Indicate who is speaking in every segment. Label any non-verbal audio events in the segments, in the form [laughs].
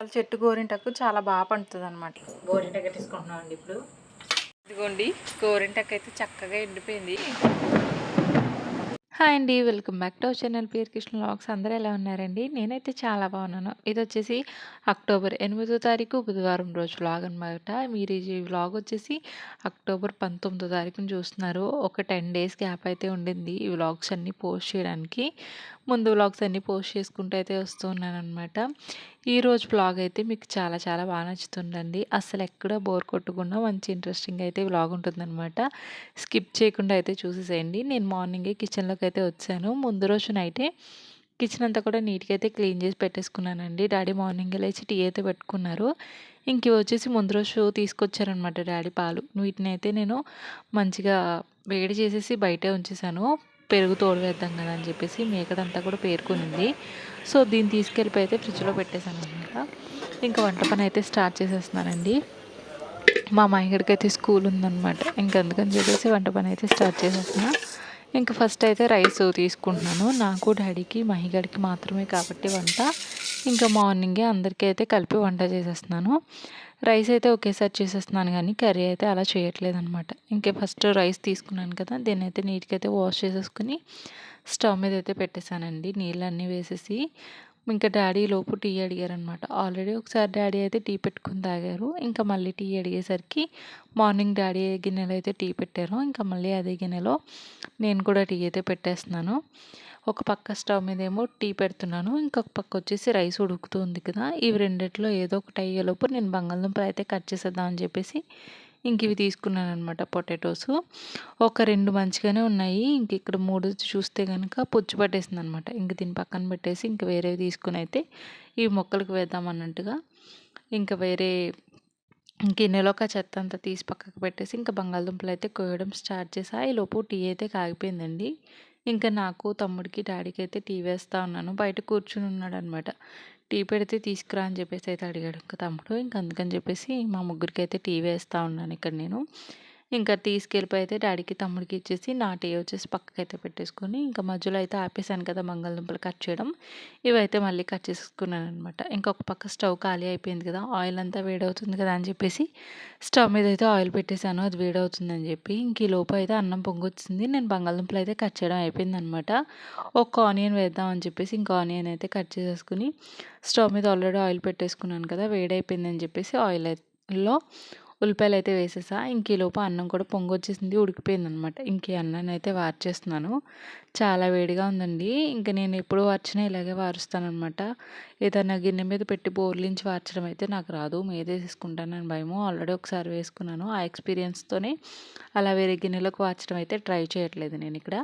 Speaker 1: చెట్టు గోరింటకు చాలా బాగా పండుతుంది అనమాట గోరింటకు తీసుకుంటున్నాం అండి ఇప్పుడు. ఇదిగోండి గోరింటకు అయితే చక్కగా ఎండిపోయింది. హాయ్ అండి welcome back to our channel పేరు కృష్ణ లాగ్స్ అందరూ ఎలా ఉన్నారండి? నేనైతే చాలా బాగున్నాను. ఇది వచ్చేసి అక్టోబర్ ఎనిమిదో తారీఖు బుధవారం రోజు వ్లాగ్ అనమాట మీరు ఈ వ్లాగ్ వచ్చేసి అక్టోబర్ పంతొమ్మిదో తారీఖున చూస్తున్నారు. ఒక టెన్ డేస్ గ్యాప్ అయితే ఉండింది ఈ వ్లాగ్స్ అన్నీ పోస్ట్ చేయడానికి. ముందు వ్లాగ్స్ అన్నీ పోస్ట్ చేసుకుంటూ అయితే వస్తూ ఉన్నాను అనమాట ఈరోజు వ్లాగ్ అయితే మీకు చాలా చాలా బాగా నచ్చుతుందండి. అసలు ఎక్కడ బోర్ కొట్టకుండా మంచి ఇంట్రెస్టింగ్ అయితే వ్లాగ్ ఉంటుందన్నమాట. స్కిప్ చేయకుండా అయితే చూసేసేయండి. నేను మార్నింగే కిచెన్లోకి అయితే వచ్చాను. ముందు రోజు నైటే కిచెన్ అంతా కూడా నీట్గా అయితే క్లీన్ చేసి పెట్టేసుకున్నానండి. డాడీ మార్నింగ్ లేచి టీ అయితే పెట్టుకున్నారు. ఇంక వచ్చేసి ముందు రోజు తీసుకొచ్చారనమాట డాడీ పాలు. వీటిని అయితే నేను మంచిగా వేడి చేసేసి బయటే ఉంచేసాను. పెరుగు తోడు వేద్దాం కదా అని చెప్పేసి మేకడంతా కూడా పేరుకునింది. సో దీన్ని తీసుకెళ్ళిపోయి అయితే ఫ్రిడ్జ్లో పెట్టేశాను అనమాట. ఇంకా వంట పని అయితే స్టార్ట్ చేసేస్తున్నానండి. మా మాయగడికి అయితే స్కూల్ ఉందన్నమాట. ఇంకా అందుకని చెప్పేసి వంట పని అయితే స్టార్ట్ చేసేస్తున్నా. ఇంకా ఫస్ట్ అయితే రైస్ తీసుకుంటున్నాను. నాకు డాడీకి మహిగడికి మాత్రమే కాబట్టి వంట. ఇంకా మార్నింగే అందరికీ అయితే కలిపి వంట చేసేస్తున్నాను. రైస్ అయితే ఒకేసారి చేసేస్తున్నాను కానీ కర్రీ అయితే అలా చేయట్లేదు అనమాట ఇంకే ఫస్ట్ రైస్ తీసుకున్నాను కదా దీన్ని అయితే నీట్గా అయితే వాష్ చేసేసుకుని స్టవ్ మీద అయితే పెట్టేశానండి. నీళ్ళన్నీ వేసేసి ఇంకా డాడీ లోపు టీ అడిగారనమాట ఆల్రెడీ ఒకసారి డాడీ అయితే టీ పెట్టుకుని తాగారు. ఇంకా మళ్ళీ టీ అడిగేసరికి మార్నింగ్ డాడీ గిన్నెలో అయితే టీ పెట్టారు. ఇంకా మళ్ళీ అదే గిన్నెలో నేను కూడా టీ అయితే పెట్టేస్తున్నాను. ఒక పక్క స్టవ్ మీద ఏమో టీ పెడుతున్నాను. ఇంకొక పక్క వచ్చేసి రైస్ ఉడుకుతుంది కదా. ఇవి రెండిట్లో ఏదో ఒకటి అయ్యేలోపు నేను బంగాళదుంపలు అయితే కట్ చేసేద్దాం అని చెప్పేసి ఇంక ఇవి తీసుకున్నాను అనమాట పొటాటోస్. ఒక రెండు మంచిగానే ఉన్నాయి. ఇంక ఇక్కడ మూడు చూస్తే కనుక పుచ్చు పట్టేసింది అనమాట ఇంక దీని పక్కన పెట్టేసి ఇంక వేరేవి తీసుకుని అయితే ఈ మొక్కలకు వేద్దాం అన్నట్టుగా ఇంకా వేరే గిన్నెలోకి ఆ చెత్త అంతా తీసి పక్కకు పెట్టేసి ఇంకా బంగాళదుంపలు అయితే కోయడం స్టార్ట్ చేసా. ఈ లోపు టీ అయితే కాగిపోయిందండి. ఇంకా నాకు తమ్ముడికి డాడీకి అయితే టీ వేస్తూ ఉన్నాను. బయట కూర్చుని ఉన్నాడు అనమాట టీ పెడితే తీసుకురా అని చెప్పేసి అయితే అడిగాడు. ఇంకా తమ్ముడు ఇంకా అందుకని చెప్పేసి మా ముగ్గురికి అయితే టీ వేస్తూ ఉన్నాను ఇక్కడ నేను. ఇంకా తీసుకెళ్ళిపోయి అయితే డాడీకి తమ్ముడికి ఇచ్చేసి నాటి వచ్చేసి వచ్చేసి పక్కకైతే పెట్టేసుకొని ఇంకా మధ్యలో అయితే ఆపేసాను కదా బంగాళదుంపలు కట్ చేయడం. ఇవైతే మళ్ళీ కట్ చేసుకున్నాను అనమాట ఇంకొక పక్క స్టవ్ ఖాళీ అయిపోయింది కదా ఆయిల్ అంతా వేడవుతుంది కదా అని చెప్పేసి స్టవ్ మీద అయితే ఆయిల్ పెట్టేశాను అది వేడవుతుందని చెప్పి. ఇంక ఈ లోపు అయితే అన్నం పొంగొచ్చింది. నేను బంగాళదుంపలు అయితే కట్ చేయడం అయిపోయింది అనమాట ఒక ఆనియన్ వేద్దాం అని చెప్పేసి ఇంకా ఆనియన్ అయితే కట్ చేసేసుకుని స్టవ్ మీద ఆల్రెడీ ఆయిల్ పెట్టేసుకున్నాను కదా వేడైపోయిందని చెప్పేసి ఆయిల్లో ఉల్లిపాయలు అయితే వేసేసా. ఇంక ఈలోపు అన్నం కూడా పొంగొచ్చేసింది ఉడికిపోయింది అనమాట ఇంక అన్నాన్ని అయితే వార్చేస్తున్నాను. చాలా వేడిగా ఉందండి. ఇంక నేను ఎప్పుడు వార్చినా ఇలాగే వారుస్తానమాట ఏదైనా గిన్నె మీద పెట్టి బోర్లించి వార్చడం అయితే నాకు రాదు. మీదేసేసుకుంటానని భయము. ఆల్రెడీ ఒకసారి వేసుకున్నాను. ఆ ఎక్స్పీరియన్స్తోనే అలా వేరే గిన్నెలోకి వార్చడం అయితే ట్రై చేయట్లేదు నేను ఇక్కడ.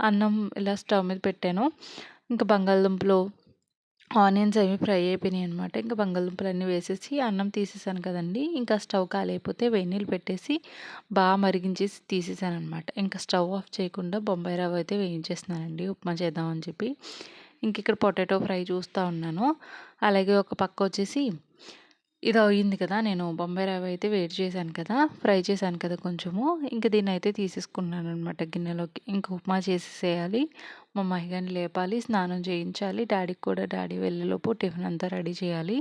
Speaker 1: అన్నం ఇలా స్టవ్ మీద పెట్టాను. ఇంకా బంగాళదుంపలు ఆనియన్స్ అవి ఫ్రై అయిపోయినాయి అనమాట ఇంకా బంగాళదుంపలు అన్నీ వేసేసి అన్నం తీసేసాను కదండి. ఇంకా స్టవ్ ఖాళీ అయిపోతే పెట్టేసి బాగా మరిగించేసి తీసేసాను అనమాట ఇంకా స్టవ్ ఆఫ్ చేయకుండా బొంబాయి రవ్వ అయితే వేయించేస్తున్నానండి. ఉప్మా చేద్దామని చెప్పి. ఇంక ఇక్కడ పొటాటో ఫ్రై చూస్తూ ఉన్నాను. అలాగే ఒక పక్క వచ్చేసి ఇది అయింది కదా నేను బొంబాయి రవ్వ అయితే వేడి చేశాను కదా ఫ్రై చేశాను కదా కొంచెము ఇంకా దీన్ని అయితే తీసేసుకున్నాను అనమాట గిన్నెలోకి. ఇంక ఉప్మా చేసేసేయాలి మా మహిగాని లేపాలి స్నానం చేయించాలి డాడీకి కూడా డాడీ వెళ్ళేలోపు టిఫిన్ అంతా రెడీ చేయాలి.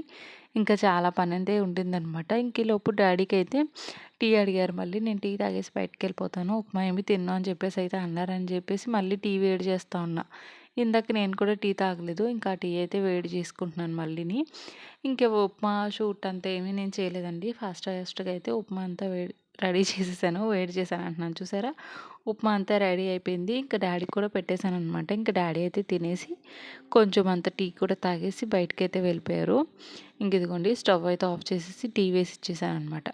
Speaker 1: ఇంకా చాలా పని అయితే ఉంటుందన్నమాట ఇంక లోపు డాడీకి అయితే టీ అడిగారు మళ్ళీ నేను టీ తాగేసి బయటకు వెళ్ళిపోతాను ఉప్మా ఏమి తిన్నా అని చెప్పేసి అయితే అన్నారని చెప్పేసి మళ్ళీ టీ వేడి చేస్తా ఉన్నా. ఇందాక నేను కూడా టీ తాగలేదు ఇంకా టీ అయితే వేడి చేసుకుంటున్నాను మళ్ళీని. ఇంకా ఉప్మా షూట్ అంతా ఏమీ నేను చేయలేదండి. ఫాస్ట్ ఫాస్ట్గా అయితే ఉప్మా అంతా వేడి రెడీ చేసేసాను వేడి చేశాను అంటున్నాను చూసారా? ఉప్మా అంతా రెడీ అయిపోయింది ఇంకా డాడీకి కూడా పెట్టేశాను అనమాట ఇంకా డాడీ అయితే తినేసి కొంచెం అంత టీ కూడా తాగేసి బయటకి అయితే వెళ్ళిపోయారు. ఇంక ఇదిగోండి స్టవ్ అయితే ఆఫ్ చేసేసి టీ వేసి ఇచ్చేసాను అనమాట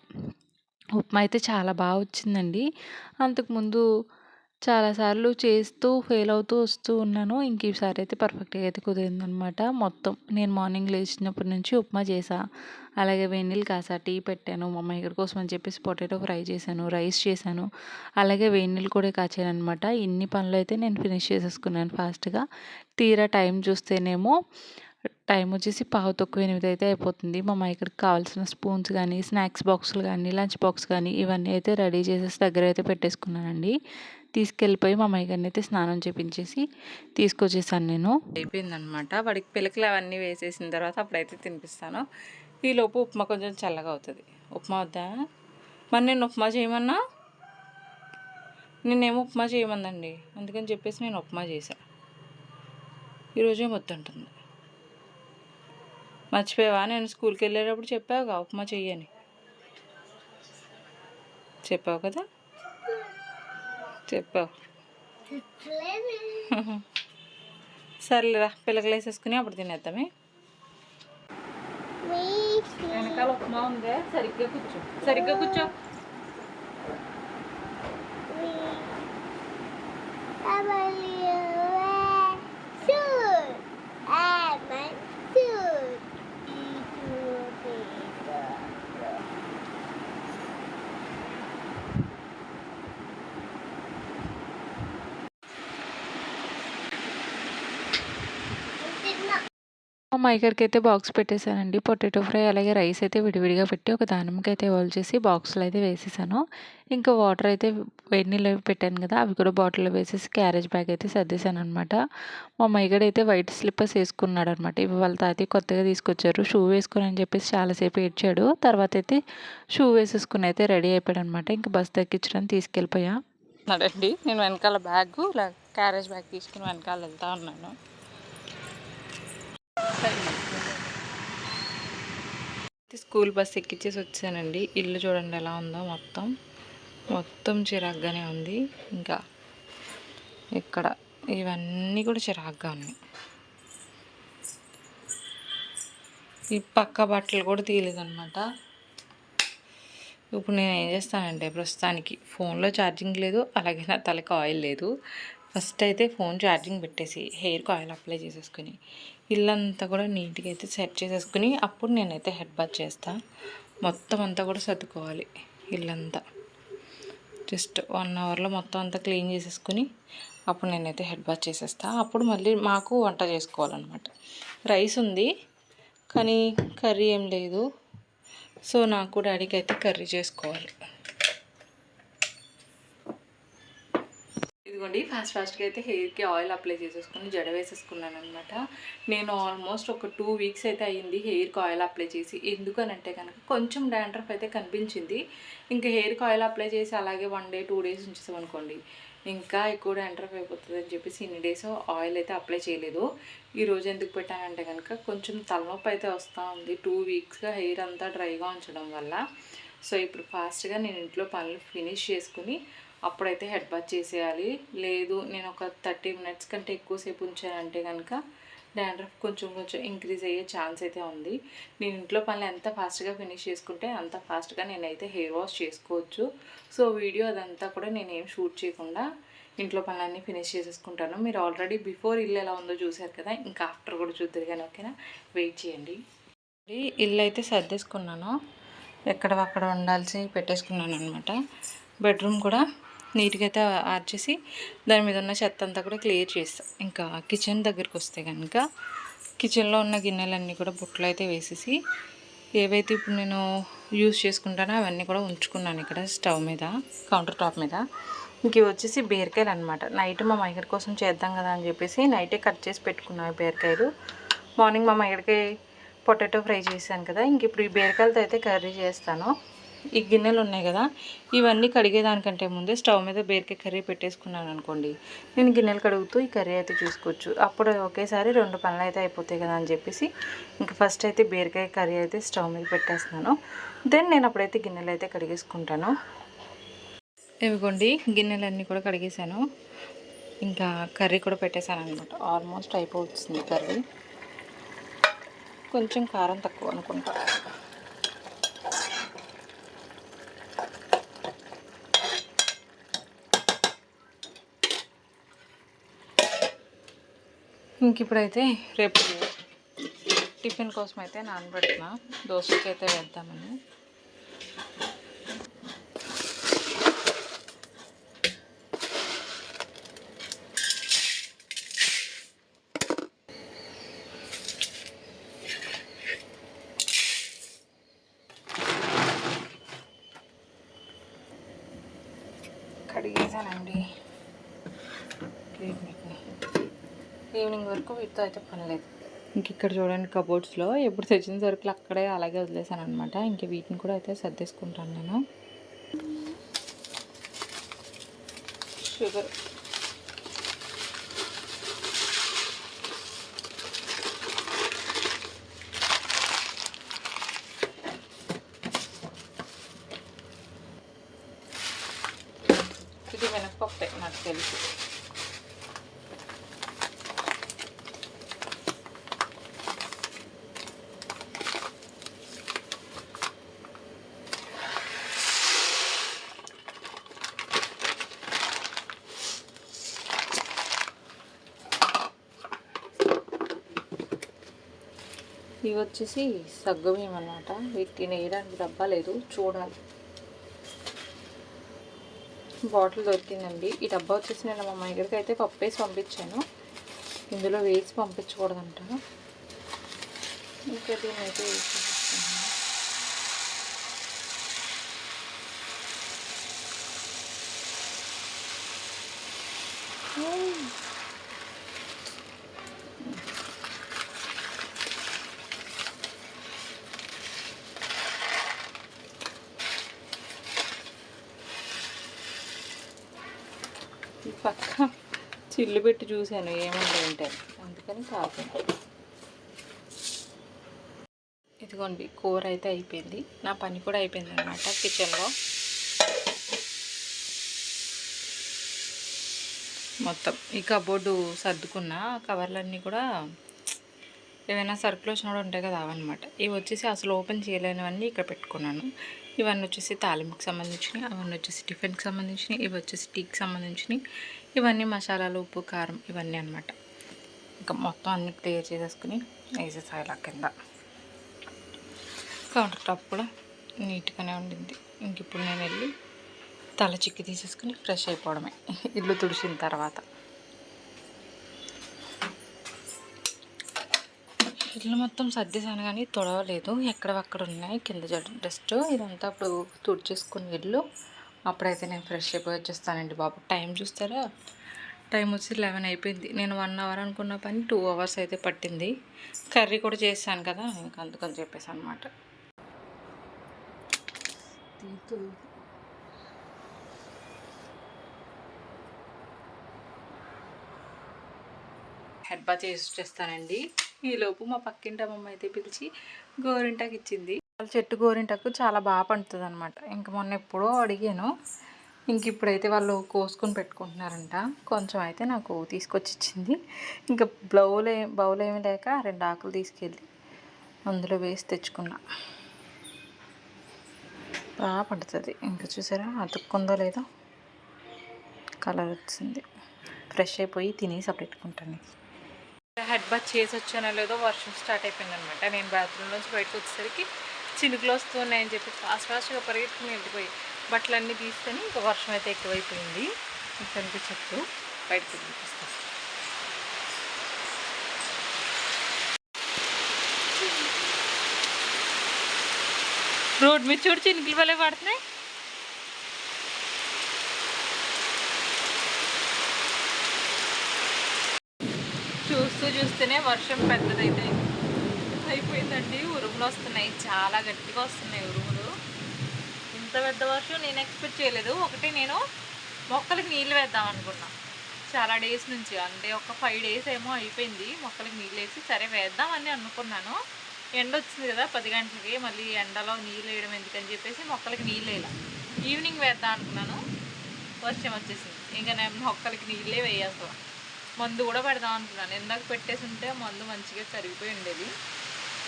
Speaker 1: ఉప్మా అయితే చాలా బాగా వచ్చిందండి. అంతకుముందు చాలాసార్లు చేస్తూ ఫెయిల్ అవుతూ వస్తూ ఉన్నాను. ఇంక ఈసారి అయితే పర్ఫెక్ట్గా అయితే కుదిరిందనమాట మొత్తం. నేను మార్నింగ్ లేచినప్పటి నుంచి ఉప్మా చేసా అలాగే వెన్నీళ్ళు కాసా టీ పెట్టాను. మా అమ్మాయి కోసం అని చెప్పేసి పొటాటో ఫ్రై చేశాను రైస్ చేశాను. అలాగే వేడినీళ్ళు కూడా కాచానమాట ఇన్ని పనులు అయితే నేను ఫినిష్ చేసేసుకున్నాను ఫాస్ట్గా. తీరా టైం చూస్తేనేమో టైం వచ్చేసి పావు తక్కువ ఎనిమిది అయితే అయిపోతుంది. మా ఇక్కడికి కావాల్సిన స్పూన్స్ కానీ స్నాక్స్ బాక్సులు కానీ లంచ్ బాక్స్ కానీ ఇవన్నీ అయితే రెడీ చేసేసి దగ్గర అయితే పెట్టేసుకున్నానండి. తీసుకెళ్ళిపోయి మా మైకర్ని అయితే స్నానం చేపించేసి తీసుకొచ్చేసాను నేను. అయిపోయిందనమాట వాడికి పిలకలు అవన్నీ వేసేసిన తర్వాత అప్పుడైతే తినిపిస్తాను. ఈలోపు ఉప్మా కొంచెం చల్లగా అవుతుంది. ఉప్మా వద్దా? మరి నేను ఉప్మా చేయమన్నా? నేనేమో ఉప్మా చేయమందండి. అందుకని చెప్పేసి నేను ఉప్మా చేశా. ఈరోజే వద్దంటుంది మర్చిపోయావా? నేను స్కూల్కి వెళ్ళేటప్పుడు చెప్పావుగా ఉప్మా చెయ్యని. చెప్పావు కదా? చెప్పావు. [laughs] సర్లేరా పిల్లకలు వేసేసుకుని అప్పుడు తినేద్దామే. వెనకాల ఉప్మా ఉందే సరిగ్గా కూర్చో. సరిగ్గా కూర్చో. మా ఇక్కడికి అయితే బాక్స్ పెట్టేశానండి. పొటాటో ఫ్రై అలాగే రైస్ అయితే విడివిడిగా పెట్టి ఒక దానిమ్మకి అయితే వాల్ చేసి బాక్స్లో అయితే వేసేసాను. ఇంకా వాటర్ అయితే వేడి నీళ్ళు పెట్టాను కదా అవి కూడా బాటిల్లో వేసేసి క్యారేజ్ బ్యాగ్ అయితే సర్దేశాను అనమాట మా మైగడ్ అయితే వైట్ స్లిప్పర్స్ వేసుకున్నాడు అనమాట ఇవి వాళ్ళ తాతయ్య కొత్తగా తీసుకొచ్చారు. షూ వేసుకుని అని చెప్పేసి చాలాసేపు ఏడ్చాడు. తర్వాత అయితే షూ వేసేసుకుని అయితే రెడీ అయిపోయాడు అనమాట ఇంకా బస్ తగ్గించడానికి తీసుకెళ్ళిపోయా. అండి నేను వెనకాల బ్యాగ్ క్యారేజ్ బ్యాగ్ తీసుకుని వెనకాల వెళ్తా ఉన్నాను. స్కూల్ బస్ ఎక్కించేసి వచ్చానండి. ఇల్లు చూడండి ఎలా ఉందో మొత్తం. మొత్తం చిరాగ్గానే ఉంది. ఇంకా ఇక్కడ ఇవన్నీ కూడా చిరాగ్గా ఉన్నాయి. ఈ పక్క బట్టలు కూడా తీయలేదన్నమాట. ఇప్పుడు నేను ఏం చేస్తానంటే ప్రస్తుతానికి ఫోన్లో ఛార్జింగ్ లేదు అలాగే నా తలకి ఆయిల్ లేదు. ఫస్ట్ అయితే ఫోన్ ఛార్జింగ్ పెట్టేసి హెయిర్కి ఆయిల్ అప్లై చేసేసుకుని ఇల్లంతా కూడా నీట్గా అయితే సెట్ చేసేసుకుని అప్పుడు నేనైతే హెడ్ బాత్ చేస్తా. మొత్తం అంతా కూడా సర్దుకోవాలి ఇల్లంతా. జస్ట్ వన్ అవర్లో మొత్తం అంతా క్లీన్ చేసేసుకుని అప్పుడు నేనైతే హెడ్ బాత్ చేసేస్తా. అప్పుడు మళ్ళీ మాకు వంట చేసుకోవాలన్నమాట. రైస్ ఉంది కానీ కర్రీ ఏం లేదు. సో నాకు డాడీకి అయితే కర్రీ చేసుకోవాలి. ఇదిగోండి ఫాస్ట్ ఫాస్ట్గా అయితే హెయిర్కి ఆయిల్ అప్లై చేసేసుకుని జడ వేసేసుకున్నాను అనమాట నేను ఆల్మోస్ట్ ఒక టూ వీక్స్ అయితే అయ్యింది హెయిర్కి ఆయిల్ అప్లై చేసి. ఎందుకనంటే కనుక కొంచెం డాండ్రఫ్ అయితే కనిపించింది. ఇంకా హెయిర్కి ఆయిల్ అప్లై చేసి అలాగే వన్ డే టూ డేస్ ఉంచేసామనుకోండి ఇంకా ఎక్కువ డాండ్రఫ్ అయిపోతుంది అని చెప్పేసి ఇన్ని డేస్ ఆయిల్ అయితే అప్లై చేయలేదు. ఈ రోజు ఎందుకు పెట్టానంటే కనుక కొంచెం తలనొప్పి అయితే వస్తూ ఉంది. టూ వీక్స్గా హెయిర్ అంతా డ్రైగా ఉంచడం వల్ల. సో ఇప్పుడు ఫాస్ట్గా నేను ఇంట్లో పనులు ఫినిష్ చేసుకుని అప్పుడైతే హెడ్ బాత్ చేసేయాలి. లేదు నేను ఒక థర్టీ మినిట్స్ కంటే ఎక్కువసేపు ఉంచానంటే కనుక డాండ్రఫ్ కొంచెం కొంచెం ఇంక్రీజ్ అయ్యే ఛాన్స్ అయితే ఉంది. నేను ఇంట్లో పనులు ఎంత ఫాస్ట్గా ఫినిష్ చేసుకుంటే అంత ఫాస్ట్గా నేనైతే హెయిర్ వాష్ చేసుకోవచ్చు. సో వీడియో అదంతా కూడా నేను ఏం షూట్ చేయకుండా ఇంట్లో పనులన్నీ ఫినిష్ చేసేసుకుంటాను. మీరు ఆల్రెడీ బిఫోర్ ఇల్లు ఎలా ఉందో చూసారు కదా ఇంకా ఆఫ్టర్ కూడా చూద్దరు కానీ ఓకేనా? వెయిట్ చేయండి. ఇల్లు అయితే సర్దేసుకున్నాను. ఎక్కడ అక్కడ ఉండాల్సి పెట్టేసుకున్నాను అనమాట బెడ్రూమ్ కూడా నీట్గా అయితే ఆర్చేసి దాని మీద ఉన్న చెత్త అంతా కూడా క్లియర్ చేస్తాం. ఇంకా కిచెన్ దగ్గరికి వస్తే కనుక కిచెన్లో ఉన్న గిన్నెలన్నీ కూడా బుట్టలు అయితే వేసేసి ఏవైతే ఇప్పుడు నేను యూస్ చేసుకుంటానో అవన్నీ కూడా ఉంచుకున్నాను ఇక్కడ స్టవ్ మీద కౌంటర్ టాప్ మీద. ఇంక ఇవి వచ్చేసి బీరకాయలు అనమాట నైట్ మా మైగడి కోసం చేద్దాం కదా అని చెప్పేసి నైటే కట్ చేసి పెట్టుకున్నాను బీరకాయలు. మార్నింగ్ మా మైగడికి పొటాటో ఫ్రై చేశాను కదా ఇంక ఇప్పుడు ఈ బీరకాయలతో అయితే కర్రీ చేస్తాను. ఈ గిన్నెలు ఉన్నాయి కదా ఇవన్నీ కడిగేదానికంటే ముందే స్టవ్ మీద బేరికే కర్రీ పెట్టేసుకున్నాను అనుకోండి. నేను గిన్నెలు కడుగుతూ ఈ కర్రీ అయితే చూసుకోవచ్చు. అప్పుడు ఒకేసారి రెండు పనులు అయితే అయిపోతాయి కదా అని చెప్పేసి ఇంకా ఫస్ట్ అయితే బీరకాయ కర్రీ అయితే స్టవ్ మీద పెట్టేస్తున్నాను. దెన్ నేను అప్పుడైతే గిన్నెలు అయితే కడిగేసుకుంటాను. ఇవిగోండి గిన్నెలన్నీ కూడా కడిగేసాను ఇంకా కర్రీ కూడా పెట్టేశాను అనమాట ఆల్మోస్ట్ అయిపోతుంది కర్రీ. కొంచెం కారం తక్కువ అనుకుంటా. ఇంక ఇప్పుడైతే రేపు టిఫిన్ కోసం అయితే నానబెడుతున్నా. దోశకి అయితే వేద్దామని. వరకు వీటితో అయితే పని లేదు? ఇంక ఇక్కడ చూడండి కబోర్డ్స్లో ఎప్పుడు తెచ్చిన సరుకులు అక్కడే అలాగే వదిలేసాను అనమాట ఇంక వీటిని కూడా అయితే సర్దేసుకుంటాను నేను. షుగర్ ఇది మినప్పప్పే నాకు తెలుసు ఇవి వచ్చేసి సగ్గుబియ్యం అనమాట వీటిని వేయడానికి డబ్బా లేదు చూడాలి. బాటిల్ దొరికిందండి. ఈ డబ్బా వచ్చేసి నేను మా అమ్మాయి దగ్గరికి అయితే పప్పు వేసి పంపించాను. ఇందులో వేసి పంపించకూడదంట. ఇంకా దీన్ని అయితే వేసి పంపిస్తాను. ఈ పక్క చిల్లు పెట్టి చూశాను ఏముంది అందుకని కాదు. ఇదిగోండి కూర అయితే అయిపోయింది. నా పని కూడా అయిపోయింది అనమాట కిచెన్లో మొత్తం ఈ కబోర్డు సర్దుకున్న కవర్లన్నీ కూడా ఏవైనా సరుకులు వచ్చినప్పుడు ఉంటాయి కదా అవన్నమాట. ఇవి వచ్చేసి అసలు ఓపెన్ చేయలేనివన్నీ ఇక్కడ పెట్టుకున్నాను. ఇవన్నీ వచ్చేసి తాలింపుకి సంబంధించినవి అవన్నీ వచ్చేసి టిఫిన్కి సంబంధించినవి ఇవి వచ్చేసి టీకి సంబంధించినవి. ఇవన్నీ మసాలాలు ఉప్పు కారం ఇవన్నీ అనమాట ఇంకా మొత్తం అన్ని క్లియర్ చేసేసుకుని వేసేసాయి ఇలా కింద. కౌంటర్ టాప్ కూడా నీట్గానే ఉండింది. ఇంక ఇప్పుడు నేను వెళ్ళి తల చిక్కి తీసేసుకుని ఫ్రెష్ అయిపోవడమే. ఇల్లు తుడిచిన తర్వాత. ఇల్లు మొత్తం సర్దేశాను కానీ తొడవలేదు. ఎక్కడవక్కడ ఉన్నాయి. కింద డస్ట్ ఇదంతా అప్పుడు తుడిచేసుకుని ఇల్లు. అప్పుడైతే నేను ఫ్రెష్ అయిపోయి వచ్చేస్తానండి బాబు. టైం చూస్తారా? టైం వచ్చి లెవెన్ అయిపోయింది. నేను వన్ అవర్ అనుకున్న పని టూ అవర్స్ అయితే పట్టింది. కర్రీ కూడా చేశాను కదా ఇంకా అందుకని చెప్పేసి అనమాట హెడ్ బాత్ చేసి వచ్చేస్తానండి. ఈలోపు మా పక్కింటి అమ్మమ్మ అయితే పిలిచి గోరింటాకి ఇచ్చింది. చెట్టు గోరింటకు చాలా బాగా పండుతుంది అనమాట ఇంక మొన్న ఎప్పుడో అడిగాను. ఇంక ఇప్పుడైతే వాళ్ళు కోసుకొని పెట్టుకుంటున్నారంట. కొంచెం అయితే నాకు తీసుకొచ్చి ఇచ్చింది. ఇంకా బ్లౌలు ఏ బౌల్ ఏమి లేక రెండు ఆకులు తీసుకెళ్ళి అందులో వేసి తెచ్చుకున్నా. బాగా పడుతుంది. ఇంకా చూసారా అతుక్కుందో లేదో కలర్ వచ్చింది. ఫ్రెష్ అయిపోయి తినేసి అప్పుడు పెట్టుకుంటాను. హెడ్ బాత్ చేసి వచ్చానో లేదో వర్షం స్టార్ట్ అయిపోయింది అనమాట నేను బాత్రూమ్ నుంచి బయటకు వచ్చేసరికి చినుకులు వస్తున్నాయని చెప్పి ఫాస్ట్ ఫాస్ట్గా పరిగెత్తుకుని వెళ్ళిపోయి బట్టలన్నీ తీసుకొని ఇంకా వర్షం అయితే ఎక్కువైపోయింది. మీకు కనిపించట్టు బయటకు చూపిస్తాను రోడ్ మీద చూడు చినుకులు వల్లే పడుతున్నాయి. చూస్తూ చూస్తూనే వర్షం పెద్దదైతే అయిపోయిందండి. ఉరుములు వస్తున్నాయి. చాలా గట్టిగా వస్తున్నాయి ఉరుములు. ఇంత పెద్ద వర్షం నేను ఎక్స్పెక్ట్ చేయలేదు. ఒకటి నేను మొక్కలకి నీళ్ళు వేద్దాం అనుకున్నా. చాలా డేస్ నుంచి అంటే ఒక ఫైవ్ డేస్ ఏమో అయిపోయింది మొక్కలకి నీళ్ళు వేసి సరే వేద్దాం అని అనుకున్నాను. ఎండ వచ్చింది కదా పది గంటలకి మళ్ళీ ఎండలో నీళ్ళు వేయడం ఎందుకని చెప్పేసి మొక్కలకి నీళ్ళు వేయాల. ఈవినింగ్ వేద్దాం అనుకున్నాను. వర్షం వచ్చేసింది. ఇంకా నేను మొక్కలకి నీళ్ళే వేయాల్సిన మందు కూడా పెడదాం అనుకున్నాను. ఇందాక పెట్టేసి ఉంటే మందు మంచిగా కరిగిపోయి ఉండేది.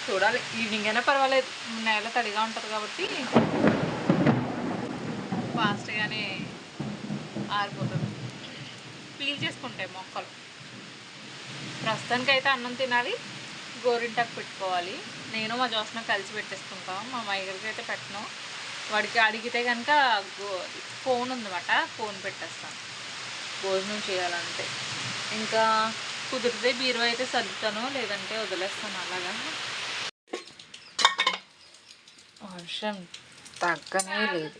Speaker 1: చూడాలి. ఈవినింగ్ అయినా పర్వాలేదు. నేల తడిగా ఉంటుంది కాబట్టి ఫాస్ట్గానే ఆరిపోతుంది. పీల్ చేసుకుంటాయి మొక్కలు. ప్రస్తుతానికి అయితే అన్నం తినాలి. గోరింటాకు పెట్టుకోవాలి. నేను మా జోస్న కలిసి పెట్టేసుకుంటాం. మా మైగరికి అయితే పెట్టను. వాడికి అడిగితే కనుక గో ఫోన్ ఉందన్నమాట. ఫోన్ పెట్టేస్తాను. భోజనం చేయాలంటే. ఇంకా కుదిరితే బీరువా అయితే సర్దుతాను. లేదంటే వదిలేస్తాను. అలాగా. వర్షం తగ్గనే లేదు.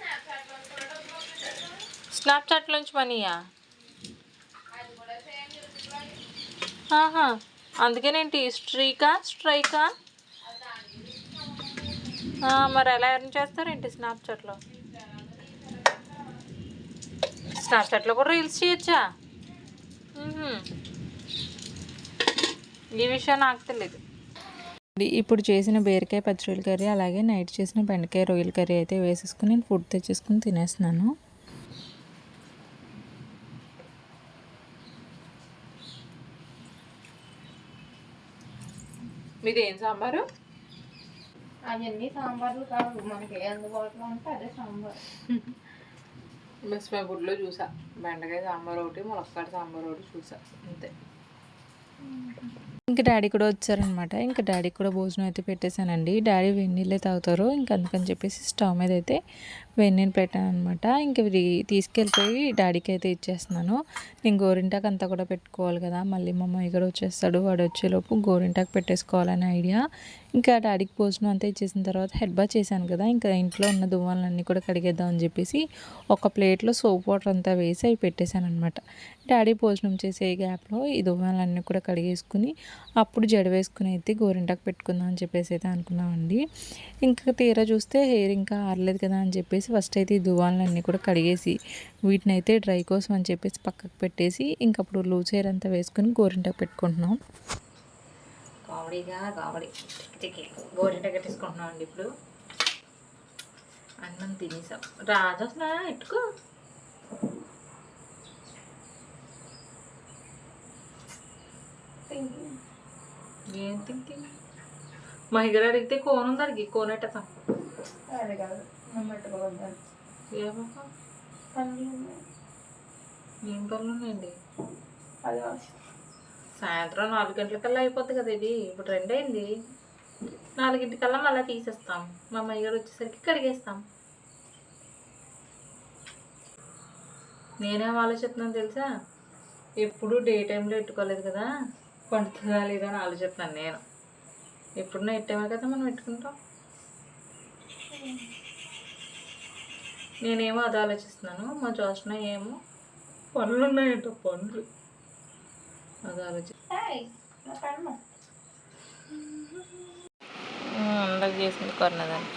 Speaker 1: స్నాప్చాట్లోంచి మనీయా? ఆహా అందుకేనేంటి? స్ట్రీకా? స్ట్రైకా మరి ఎలా ఎర్న్ చేస్తారేంటి స్నాప్చాట్లో స్నాప్చాట్లో కూడా రీల్స్ చేయొచ్చా? ఈ విషయం నాకు తెలియదు. ఇప్పుడు చేసిన బీరకాయ పచ్చిరొయ్యల కర్రీ అలాగే నైట్ చేసిన బెండకాయ రొయ్యల కర్రీ అయితే వేసేసుకుని నేను ఫుడ్ తెచ్చేసుకుని తినేస్తున్నాను. మీది ఏం సాంబారు?
Speaker 2: అవన్నీ సాంబార్లు కావు మనకి ఏ అందుబాటులో ఉంటే అదే సాంబార్.
Speaker 1: మిస్ మై ఫుడ్లో చూసా. బెండకాయ సాంబార్ ఒకటి ములక్కాడ సాంబార్ ఒకటి చూసా. అంతే. ఇంకా డాడీ కూడా వచ్చారనమాట. ఇంకా డాడీ కూడా భోజనం అయితే పెట్టేశానండి. డాడీ వేడి నీళ్ళే తాగుతారు. ఇంకా అందుకని చెప్పేసి స్టవ్ మీద అయితే వేడి పెట్టాను అనమాట ఇంక ఇవి తీసుకెళ్ళిపోయి డాడీకి అయితే ఇచ్చేస్తున్నాను. నేను గోరింటాకు అంతా కూడా పెట్టుకోవాలి కదా. మళ్ళీ మా అమ్మాయి కూడా వచ్చేస్తాడు. వాడు వచ్చేలోపు గోరింటాకు పెట్టేసుకోవాలనే ఐడియా. ఇంకా డాడీకి భోజనం అంతా ఇచ్చేసిన తర్వాత హెడ్ బా చేశాను కదా. ఇంకా ఇంట్లో ఉన్న దువ్వాలన్నీ కూడా కడిగేద్దాం అని చెప్పేసి ఒక ప్లేట్లో సోప్ వాటర్ అంతా వేసి అవి పెట్టేశాను అనమాట డాడీ భోజనం చేసే గ్యాప్లో ఈ దువ్వాలన్నీ కూడా కడిగేసుకుని అప్పుడు జడ వేసుకుని అయితే గోరింటాకు పెట్టుకుందాం అని చెప్పేసి అయితే అనుకున్నామండి. ఇంకా తీరా చూస్తే హెయిర్ ఇంకా ఆరలేదు కదా అని చెప్పేసి ఫస్ట్ అయితే ఈ దువ్వాలన్నీ కూడా కడిగేసి వీటిని అయితే డ్రై కోసం అని చెప్పేసి పక్కకు పెట్టేసి ఇంక అప్పుడు లూజ్ హెయిర్ అంతా వేసుకుని గోరింటాకు పెట్టుకుంటున్నాం. కామెడీగా కామెడీ టికి గోరింట కట్టేసుకుంటున్నాం అండి ఇప్పుడు. అన్నం తినేసాం. రాజా ఎట్టుకో ఏం థింకింగ్ మా దగ్గర అడిగితే కోన్ ఉంది అడిగి కోన్ ఎట్టతాం
Speaker 2: అది కాదు.
Speaker 1: ఏమో
Speaker 2: పనులు ఉన్నాయి.
Speaker 1: ఏం పనులు ఉన్నాయండి
Speaker 2: అది అవసరం.
Speaker 1: సాయంత్రం నాలుగు గంటలకల్లా అయిపోద్ది కదా ఇది. ఇప్పుడు రెండు అయింది నాలుగింటికల్లా మళ్ళీ తీసేస్తాం. మా అమ్మాయి గారు వచ్చేసరికి కడిగేస్తాం. నేనేం ఆలోచిస్తున్నాను తెలుసా? ఎప్పుడు డే టైంలో పెట్టుకోలేదు కదా. పండుతుందా లేదా అని ఆలోచిస్తున్నాను నేను. ఎప్పుడు నైట్ టైమే కదా మనం పెట్టుకుంటాం. నేనేమో అది ఆలోచిస్తున్నాను మా జోష్న ఏమో పనులు ఉన్నాయంట పనులు. అది ఆలోచి. అందరికి చేసింది కొన్నదాన్ని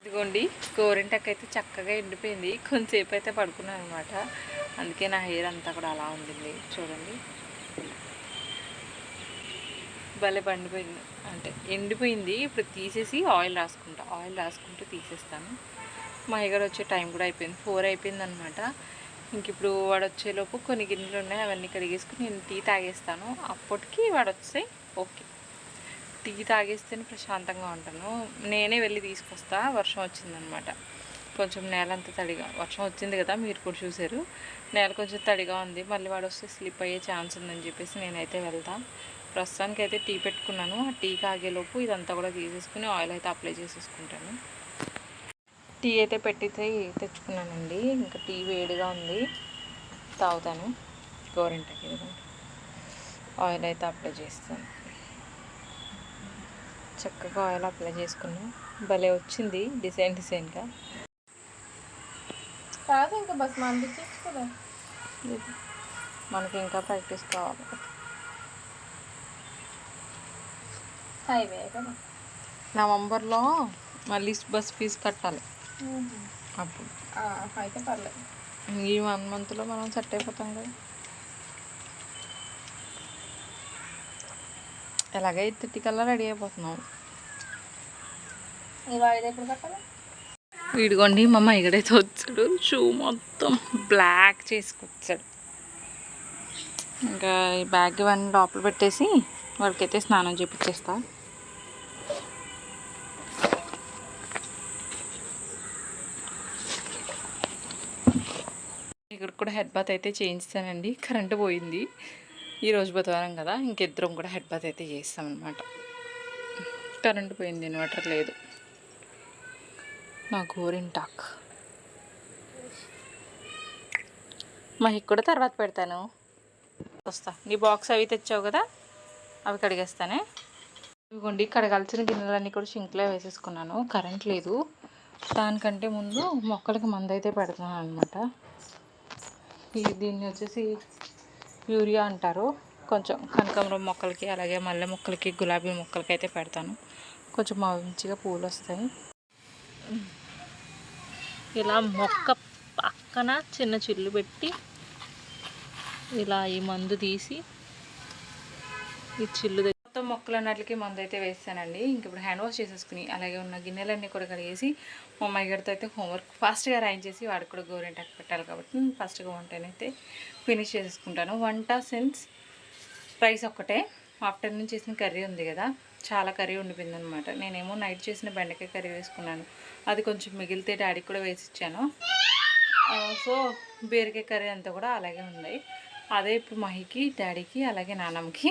Speaker 1: ఇదిగోండి గోరింటాకు అయితే చక్కగా ఎండిపోయింది కొంతసేపు అయితే పడుకున్నాను అనమాట అందుకే నా హెయిర్ అంతా కూడా అలా ఉండింది చూడండి. భలే పండిపోయింది అంటే ఎండిపోయింది ఇప్పుడు తీసేసి ఆయిల్ రాసుకుంటా ఆయిల్ రాసుకుంటూ తీసేస్తాను. మా అయ్యగారు వచ్చే టైం కూడా అయిపోయింది. ఫోర్ అయిపోయింది అనమాట ఇంక ఇప్పుడు వాడు వచ్చేలోపు కొన్ని గిన్నెలు ఉన్నాయి అవన్నీ కడిగేసుకుని నేను టీ తాగేస్తాను. అప్పటికి వాడు వస్తే ఓకే. టీ తాగేస్తేనే ప్రశాంతంగా ఉంటాను. నేనే వెళ్ళి తీసుకొస్తా. వర్షం వచ్చిందనమాట కొంచెం నేల అంతా తడిగా వర్షం వచ్చింది కదా మీరు కూడా చూసారు నేల కొంచెం తడిగా ఉంది. మళ్ళీ వాడు వస్తే స్లిప్ అయ్యే ఛాన్స్ ఉందని చెప్పేసి నేనైతే వెళ్తాను ప్రస్తుతానికి అయితే టీ పెట్టుకున్నాను. ఆ టీ కాగేలోపు ఇదంతా కూడా తీసేసుకుని ఆయిల్ అయితే అప్లై చేసేసుకుంటాను. టీ అయితే పెట్టి తెచ్చుకున్నానండి. ఇంకా టీ వేడిగా ఉంది. తాగుతాను. గోరింటకి ఆయిల్ అయితే అప్లై చేస్తాను. చక్కగా ఆయిల్ అప్లై చేసుకున్నాం భలే వచ్చింది డిజైన్ డిజైన్గా.
Speaker 2: కాదు ఇంకా బస్ పంపించేసి కదా.
Speaker 1: మనకి ఇంకా ప్రాక్టీస్ కావాలి
Speaker 2: హైవే కదా.
Speaker 1: నవంబర్లో మళ్ళీ బస్ ఫీజు కట్టాలి. అప్పుడు.
Speaker 2: అయితే పర్లేదు.
Speaker 1: ఈ వన్ మంత్లో మనం సెట్ అయిపోతాం కదా. ఎలాగై థర్టీ కల్లా రెడీ అయిపోతున్నాం. వీడిగోండి మా అమ్మ ఎక్కడైతే వచ్చాడు. షూ మొత్తం బ్లాక్ చేసుకొచ్చాడు ఇంకా ఈ బ్యాగ్ ఇవన్నీ లోపల పెట్టేసి వాడికైతే స్నానం చేపించేస్తా ఇక్కడ కూడా హెడ్ బాత్ అయితే చేయించానండి. కరెంటు పోయింది. ఈరోజు బుధవారం కదా ఇంకిద్దరం కూడా హెడ్ బాత్ అయితే చేస్తామన్నమాట కరెంటు పోయింది ఇన్వర్టర్ లేదు. నా గోరింటాక్ మహికి కూడా తర్వాత పెడతాను. వస్తా. నీ బాక్స్ అవి తెచ్చావు కదా అవి కడిగేస్తానే. ఇదిగోండి కడగాల్సిన గిన్నెలన్నీ కూడా షింక్లో వేసేసుకున్నాను. కరెంట్ లేదు. దానికంటే ముందు మొక్కలకి మందు అయితే పెడుతున్నాను అనమాట ఈ దీన్ని వచ్చేసి యూరియా అంటారు. కొంచెం కనకాంబరం మొక్కలకి అలాగే మల్లె మొక్కలకి గులాబీ మొక్కలకి అయితే పెడతాను. కొంచెం మంచిగా పూలు వస్తాయి. ఇలా మొక్క పక్కన చిన్న చిల్లు పెట్టి ఇలా ఈ మందు తీసి ఈ చిల్లు మొత్తం మొక్కలన్నిటికీ మందు అయితే వేస్తానండి. ఇంక ఇప్పుడు హ్యాండ్ వాష్ చేసేసుకుని అలాగే ఉన్న గిన్నెలన్నీ కూడా కడిగేసి మా అమ్మాయి గారితో అయితే హోంవర్క్ ఫాస్ట్గా రాయించేసి వాడికి కూడా గోరెంటాకు పెట్టాలి కాబట్టి నేను ఫాస్ట్గా వంటనైతే ఫినిష్ చేసేసుకుంటాను. వంట సెన్స్ రైస్ ఒక్కటే. ఆఫ్టర్నూన్ చేసిన కర్రీ ఉంది కదా చాలా కర్రీ ఉండిపోయింది అనమాట నేనేమో నైట్ చేసిన బెండకాయ కర్రీ వేసుకున్నాను. అది కొంచెం మిగిలితే డాడీకి కూడా వేసి ఇచ్చాను. సో బీరకాయ కర్రీ అంతా కూడా అలాగే ఉంది. అదే ఇప్పుడు మహికి డాడీకి అలాగే నాన్నమ్మకి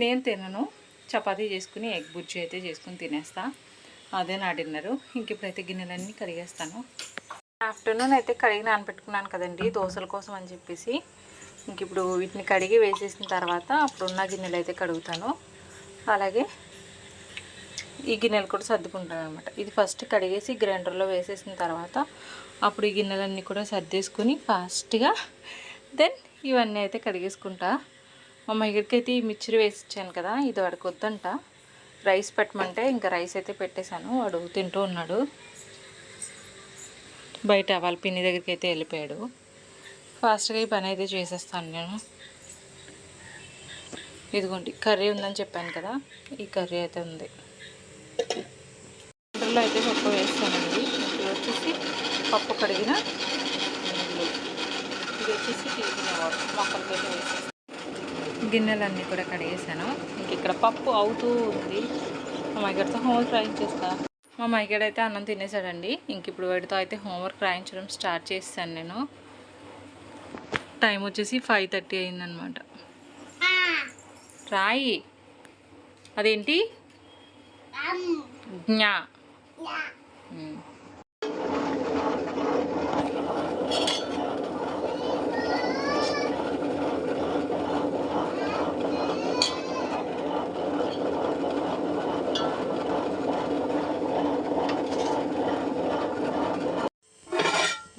Speaker 1: నేను తినను. చపాతీ చేసుకుని ఎగ్ బుజ్జి అయితే చేసుకుని తినేస్తా. అదే నా డిన్నరు. ఇంక ఇప్పుడైతే గిన్నెలన్నీ కడిగేస్తాను. ఆఫ్టర్నూన్ అయితే కడిగి నానబెట్టుకున్నాను కదండి దోశల కోసం అని చెప్పేసి. ఇంక ఇప్పుడు వీటిని కడిగి వేసేసిన తర్వాత అప్పుడున్న గిన్నెలు అయితే కడుగుతాను. అలాగే ఈ గిన్నెలు కూడా సర్దుకుంటాను అనమాట ఇది ఫస్ట్ కడిగేసి గ్రైండర్లో వేసేసిన తర్వాత అప్పుడు ఈ గిన్నెలన్నీ కూడా సర్దేసుకుని ఫాస్ట్గా దెన్ ఇవన్నీ అయితే కడిగేసుకుంటా. మా అమ్మగారికి అయితే ఈ మిక్చర్ వేసి ఇచ్చాను కదా ఇది వాడికి వద్దంట రైస్ పెట్టమంటే ఇంకా రైస్ అయితే పెట్టేశాను వాడు తింటూ ఉన్నాడు. బయట వాళ్ళ పిన్ని దగ్గరికి అయితే వెళ్ళిపోయాడు. ఫాస్ట్గా ఈ పని అయితే చేసేస్తాను నేను. ఇదిగోండి కర్రీ ఉందని చెప్పాను కదా ఈ కర్రీ అయితే ఉంది. వాటర్లో అయితే పప్పు వేస్తానండి. ఇది వచ్చేసి పప్పు కడిగిన ఇది వచ్చేసి తీసిన వాటర్ మొక్కలకి అయితే వేసేస్తాను. గిన్నెలన్నీ కూడా కడిగేసాను ఇంక ఇక్కడ పప్పు అవుతూ ఉంది. మా మైగడితో హోంవర్క్ రాయించేస్తా. మా మైగడ్ అయితే అన్నం తినేసాడండి ఇంక ఇప్పుడు వాడితో అయితే హోంవర్క్ రాయించడం స్టార్ట్ చేస్తాను నేను. టైం వచ్చేసి ఫైవ్ థర్టీ అయిందనమాట రాయి. అదేంటి? జ్ఞా.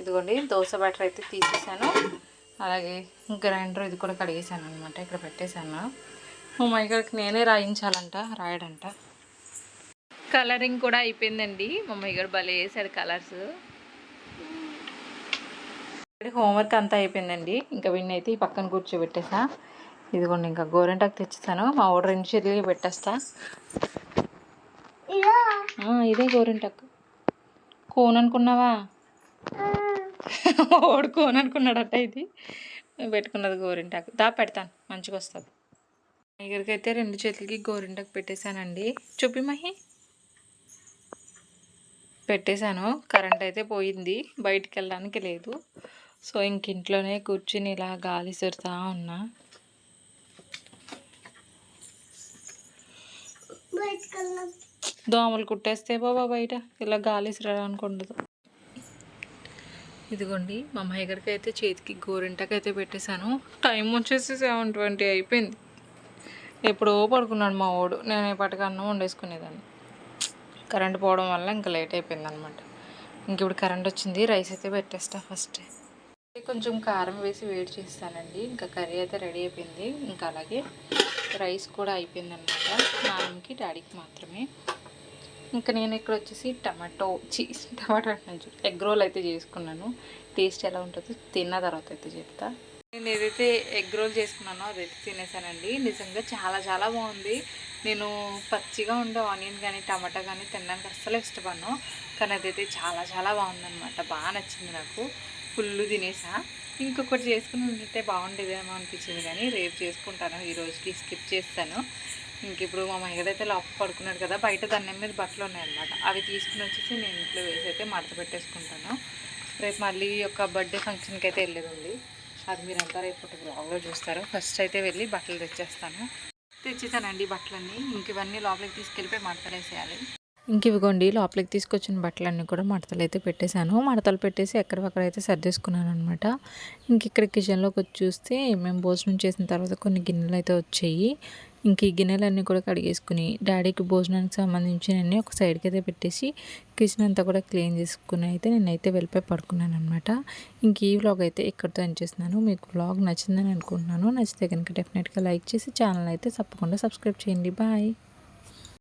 Speaker 1: ఇదిగోండి దోశ బ్యాటర్ అయితే తీసేసాను. అలాగే గ్రైండర్ ఇది కూడా కడిగేసాను అనమాట ఇక్కడ పెట్టేశాను. మా అమ్మాయి నేనే రాయించాలంట రాయడంట. కలరింగ్ కూడా అయిపోయిందండి. మా అమ్మాయి గారు భలే వేసాడు కలర్స్. హోంవర్క్ అంతా అయిపోయిందండి. ఇంకా వీడిని అయితే ఈ పక్కన కూర్చోబెట్టేసా. ఇదిగోండి ఇంకా గోరెంటాకు తెచ్చేసాను మా ఓడ రెండు చెర్లు పెట్టేస్తా ఇదే గోరెంటాకు. కోన్ అనుకున్నావా? ఓడు కోన్ అనుకున్నాడట ఇది. పెట్టుకున్నది గోరింటాకు. దా పెడతాను. మంచిగా వస్తుంది. దగ్గరికి అయితే రెండు చేతులకి గోరింటాకు పెట్టేశానండి. చూపి మహి. పెట్టేశాను. కరెంట్ అయితే పోయింది. బయటికి వెళ్ళడానికి లేదు. సో ఇంక ఇంట్లోనే కూర్చుని ఇలా గాలి సురుతా ఉన్నా. దోమలు కుట్టేస్తే బాబా బయట. ఇలా గాలి సిరడానికి ఉండదు. ఇదిగోండి మా అమ్మాయి గారికి అయితే చేతికి గోరింటాకు అయితే పెట్టేశాను. టైం వచ్చేసి సెవెన్ ట్వంటీ అయిపోయింది. ఎప్పుడో పడుకున్నాడు మా వాడు. నేను ఇప్పటికి అన్నం వండేసుకునేదాన్ని. కరెంట్ పోవడం వల్ల ఇంకా లేట్ అయిపోయింది అనమాట ఇంక ఇప్పుడు కరెంట్ వచ్చింది రైస్ అయితే పెట్టేస్తా ఫస్ట్. కొంచెం కారం వేసి వేడి చేస్తానండి. ఇంకా కర్రీ అయితే రెడీ అయిపోయింది. ఇంకా అలాగే రైస్ కూడా అయిపోయింది అనమాట నాన్నకి డాడీకి మాత్రమే. ఇంకా నేను ఇక్కడ వచ్చేసి టమాటో చీజ్ టమాటో అంటున్నాను ఎగ్ రోల్ అయితే చేసుకున్నాను. టేస్ట్ ఎలా ఉంటుందో తిన్న తర్వాత అయితే చెప్తా. నేను ఏదైతే ఎగ్ రోల్ చేసుకున్నానో అదైతే తినేసానండి. నిజంగా చాలా చాలా బాగుంది. నేను పచ్చిగా ఉండే ఆనియన్ కానీ టమాటా కానీ తినడానికి అస్సలు ఇష్టపడను. కానీ అదైతే చాలా చాలా బాగుందనమాట బాగా నచ్చింది నాకు. ఫుల్ తినేసా. ఇంకొకటి చేసుకుని ఉంటే బాగుండేదేమో అనిపించింది కానీ రేపు చేసుకుంటాను. ఈ రోజుకి స్కిప్ చేస్తాను. ఇంక ఇప్పుడు మా మహిళ లోపల పడుకున్నాడు కదా బయట దండం మీద బట్టలు ఉన్నాయన్నమాట. అవి తీసుకుని వచ్చేసి నేను ఇంట్లో వేసి అయితే మడత పెట్టేసుకుంటాను. రేపు మళ్ళీ ఒక బర్త్డే ఫంక్షన్కి అయితే వెళ్ళేది ఉంది అది మీరంతా రేపు బ్లాగ్లో చూస్తారు. ఫస్ట్ అయితే వెళ్ళి బట్టలు తెచ్చేస్తాను. తెచ్చేసానండి బట్టలన్నీ. ఇంక ఇవన్నీ లోపలికి తీసుకెళ్ళిపోయి మడతలు వేసేయాలి ఇంక ఇవిగోండి లోపలికి తీసుకొచ్చిన బట్టలన్నీ కూడా మడతలు అయితే పెట్టేశాను. మడతలు పెట్టేసి ఎక్కడికక్కడ అయితే సర్దేసుకున్నాను అనమాట ఇంక ఇక్కడ కిచెన్లోకి వచ్చి చూస్తే మేము భోజనం చేసిన తర్వాత కొన్ని గిన్నెలు అయితే వచ్చాయి. ఇంక ఈ గిన్నెలన్నీ కూడా కడిగేసుకుని డాడీకి భోజనానికి సంబంధించినవన్నీ ఒక సైడ్కి అయితే పెట్టేసి కిచెన్ అంతా కూడా క్లీన్ చేసుకుని అయితే నేనైతే వెళ్ళిపోయి పడుకున్నాను అనమాట ఇంక ఈ వ్లాగ్ అయితే ఇక్కడితో ఎండ్ చేస్తున్నాను. మీకు వ్లాగ్ నచ్చిందని అనుకుంటున్నాను. నచ్చితే కనుక డెఫినెట్గా లైక్ చేసి ఛానల్ అయితే తప్పకుండా సబ్స్క్రైబ్ చేయండి. బాయ్.